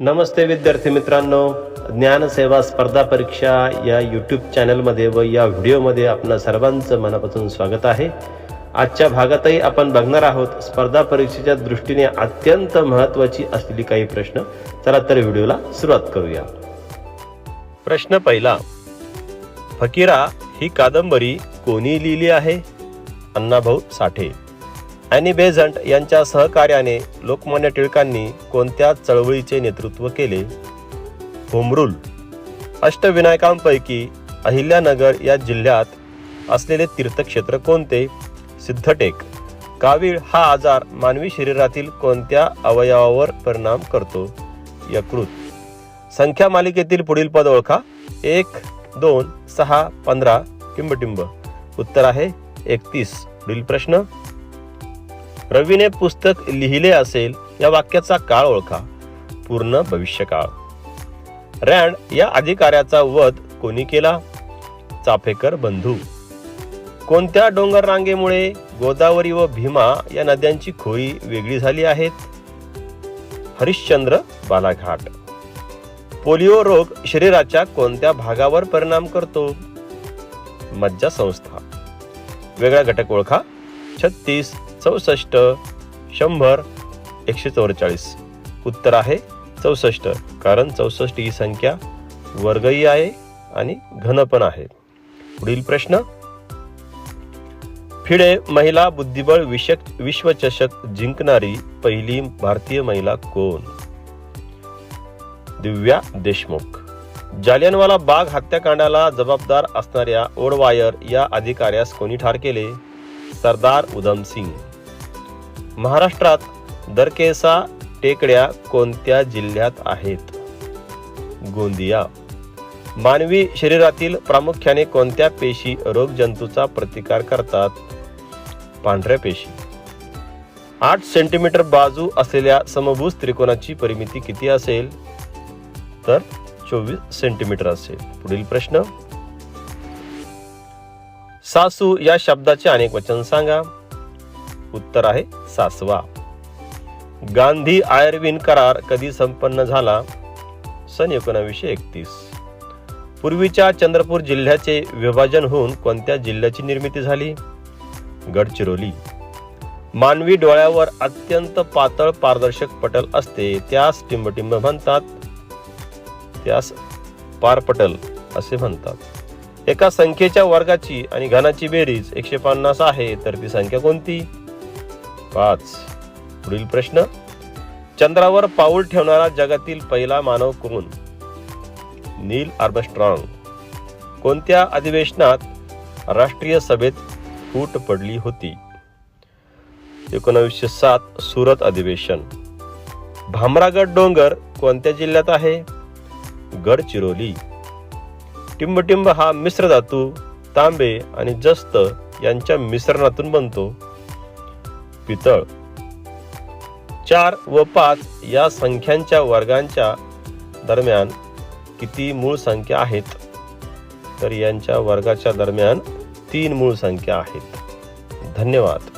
नमस्ते विद्यार्थी मित्रांनो. ज्ञानसेवा स्पर्धा परीक्षा या यूट्यूब चॅनलमध्ये व या व्हिडिओमध्ये आपणा सर्वांचं मनापासून स्वागत आहे. आजच्या भागातही आपण बघणार आहोत स्पर्धा परीक्षेच्या दृष्टीने अत्यंत महत्त्वाची असलेली काही प्रश्न. चला तर व्हिडिओला सुरुवात करूया. प्रश्न पहिला फकीरा ही कादंबरी कोणी लिहिली आहे? अण्णाभाऊ साठे. अॅनी बेझंट यांच्या सहकार्याने लोकमान्य टिळकांनी कोणत्या चळवळीचे नेतृत्व केले? होमरूल अष्टविनायकांपैकी अहिल्यानगर या जिल्ह्यात असलेले तीर्थक्षेत्र कोणते? सिद्धटेक. कावीळ हा आजार मानवी शरीरातील कोणत्या अवयवावर परिणाम करतो? यकृत. संख्या मालिकेतील पुढील पद ओळखा. एक दोन सहा पंधरा किंबटिंब. उत्तर आहे एकतीस. पुढील प्रश्न. रवीने पुस्तक लिहिले असेल या वाक्याचा काळ ओळखा. पूर्ण भविष्यकाळ. रँड या अधिकाऱ्याचा वध कोणी केला? चाफेकर बंधू. कोणत्या डोंगर रांगेमुळे गोदावरी व भीमा या नद्यांची खोरी वेगळी झाली आहेत? हरिश्चंद्र बालाघाट. पोलिओ रोग शरीराच्या कोणत्या भागावर परिणाम करतो? मज्जा संस्था वेगळा घटक ओळखा. छत्तीस चौसष्ट शंभर एकशे चौवेचाळीस. उत्तर आहे चौसष्ट कारण चौसष्ट ही संख्या वर्गही आहे आणि घन पण आहे. पुढील प्रश्न. फिडे महिला बुद्धिबळ विषक विश्वचषक जिंकणारी पहिली भारतीय महिला कोण? दिव्या देशमुख. जालियनवाला बाग हत्याकांडाला जबाबदार असणाऱ्या ओडवायर या अधिकाऱ्यास कोणी ठार केले? सरदार उधम सिंग. महाराष्ट्रात दरकेसा टेकड्या कोणत्या जिल्ह्यात आहेत? गोंदिया. मानवी शरीरातील प्रामुख्याने कोणत्या पेशी रोगजंतूचा प्रतिकार करतात? पांढऱ्या पेशी. आठ सेंटीमीटर बाजू असलेल्या समभुज त्रिकोणाची परिमिती किती असेल? तर चोवीस सेंटीमीटर असेल. पुढील प्रश्न. सासू या शब्दाचे अनेक वचन सांगा. उत्तर आहे सासवा. गांधी आयर्विन करार कधी संपन्न झाला? सन एकोणावीसशे एकतीस. पूर्वीच्या चंद्रपूर जिल्ह्याचे विभाजन होऊन कोणत्या जिल्ह्याची निर्मिती झाली? गडचिरोली. मानवी डोळ्यावर अत्यंत पातळ पारदर्शक पटल असते त्यास टिंबटिंब म्हणतात. त्यास पारपटल असे म्हणतात. एका संख्येच्या वर्गाची आणि घनाची बेरीज एकशे पन्नास आहे तर ती संख्या कोणती? पाच. पुढील प्रश्न. चंद्रावर पाऊल ठेवणारा जगातील पहिला मानव कोण? Neil Armstrong. कोणत्या अधिवेशनात राष्ट्रीय सभेत फूट पडली होती? एकोणावीसशे सात सुरत अधिवेशन. भामरागड डोंगर कोणत्या जिल्ह्यात आहे? गडचिरोली. टिंबटिंब हा मिश्र धातू तांबे आणि जस्त यांच्या मिश्रणातून बनतो. पितळ. चार व पाच या संख्यांच्या वर्गांच्या दरम्यान किती मूळ संख्या आहेत? तर यांच्या वर्गाच्या दरम्यान तीन मूळ संख्या आहेत. धन्यवाद.